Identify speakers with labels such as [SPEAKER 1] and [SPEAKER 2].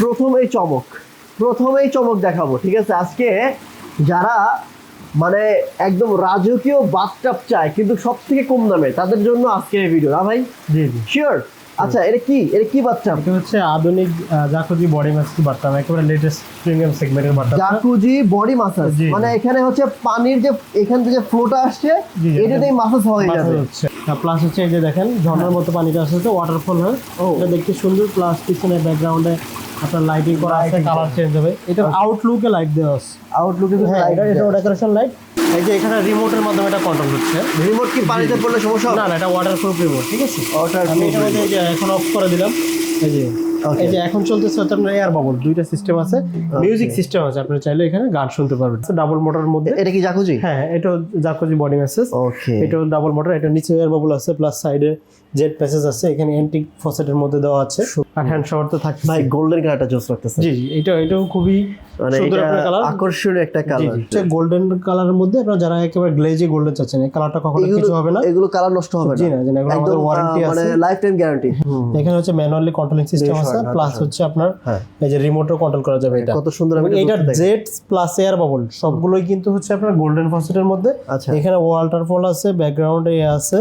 [SPEAKER 1] প্রথমেই চমক প্রথমেই চমক দেখাবো ঠিক আছে? আজকে যারা মানে একদম রাজকীয় বাথটাব চায় কিন্তু সব থেকে কম দামে তাদের জন্য আজকের এই ভিডিও না ভাই?
[SPEAKER 2] জি জি।
[SPEAKER 1] শিওর আচ্ছা এটা কি? এটা কি বাথটাব?
[SPEAKER 2] এটা হচ্ছে আধুনিক জাকুজি বডি মাস্ক বাট্টা একেবারে লেটেস্ট প্রিমিয়াম সেগমেন্টের বাট্টা
[SPEAKER 1] জাকুজি বডি মাসাজ। মানে এখানে হচ্ছে পানির যে এখান থেকে যে ফ্লোটা আসছে। এটাতেই মাসাজ হয়ে যাবে।
[SPEAKER 2] প্লাস হচ্ছে এই যে দেখেন ঝর্ণার মতো পানিটা আসছে ওয়াটারফল হয়। এটা দেখতে সুন্দর প্লাস পিছনে ব্যাকগ্রাউন্ডে আপনার লাইটিং করা আছে কালার চেঞ্জ হবে। এটা আউটলুকে লাইট দেওয়া আছে।
[SPEAKER 1] আউটলুকে
[SPEAKER 2] হ্যাঁ এটা এটা ডেকোরেশন লাইট এই যে এখানে রিমোটের মাধ্যমে এটা কন্ট্রোল হচ্ছে।
[SPEAKER 1] রিমোট কি পানিতে পড়লে সমস্যা
[SPEAKER 2] না না এটা ওয়াটারপ্রুফ রিমোট ঠিক আছে?
[SPEAKER 1] ওয়াটারপ্রুফ
[SPEAKER 2] আমি এটা এখন অফ করে দিলাম। এই যে. এই যে এখন চলতেছে হচ্ছে আপনার এয়ার বাবল দুইটা সিস্টেম আছে মিউজিক সিস্টেম আছে আপনি চাইলে এখানে গান শুনতে পারবেন। ডাবল মোটরের মধ্যে
[SPEAKER 1] এটা কি জাকুজি
[SPEAKER 2] হ্যাঁ এটা জাকুজি বডি
[SPEAKER 1] ওকে
[SPEAKER 2] এটা ডাবল মোটর এটা নিচে এয়ার বাবল আছে প্লাস সাইডে জেট প্যাসেজ আছে এখানে অ্যান্টিক ফসেটের মধ্যে দেওয়া আছে। আর হ্যান্ড শাওয়ার তো থাকছে।
[SPEAKER 1] ভাই গোল্ডেন কালারটা জোস লাগতেছে
[SPEAKER 2] জি জি এটা এটাও খুবই
[SPEAKER 1] মানে
[SPEAKER 2] সুন্দর একটা কালার
[SPEAKER 1] আকর্ষণীয় একটা কালার
[SPEAKER 2] গোল্ডেন কালারের মধ্যে আপনারা যারা একেবারে গ্লেজি গোল্ডেন চাচ্ছেন এই কালারটা কখনো কিছু হবে না।
[SPEAKER 1] এগুলো কালার নষ্ট হবে না।
[SPEAKER 2] জি না, এগুলো আমাদের ওয়ারেন্টি
[SPEAKER 1] আহ, মানে লাইফ টাইম গ্যারান্টি
[SPEAKER 2] এখানে হচ্ছে ম্যানুয়ালি কন্ট্রোলিং সিস্টেম আছে।
[SPEAKER 1] হ্যাঁ,
[SPEAKER 2] প্লাস হচ্ছে আপনার
[SPEAKER 1] হ্যাঁ।
[SPEAKER 2] এই যে রিমোটও কন্ট্রোল করা যাবে এটা।
[SPEAKER 1] কত সুন্দর আমি এটা
[SPEAKER 2] জেড প্লাস এয়ার বাবল সবগুলোই কিন্তু হচ্ছে আপনার গোল্ডেন ফসেটের মধ্যে।
[SPEAKER 1] আচ্ছা।
[SPEAKER 2] এখানে ওয়াটারফল আছে ব্যাকগ্রাউন্ডে আছে।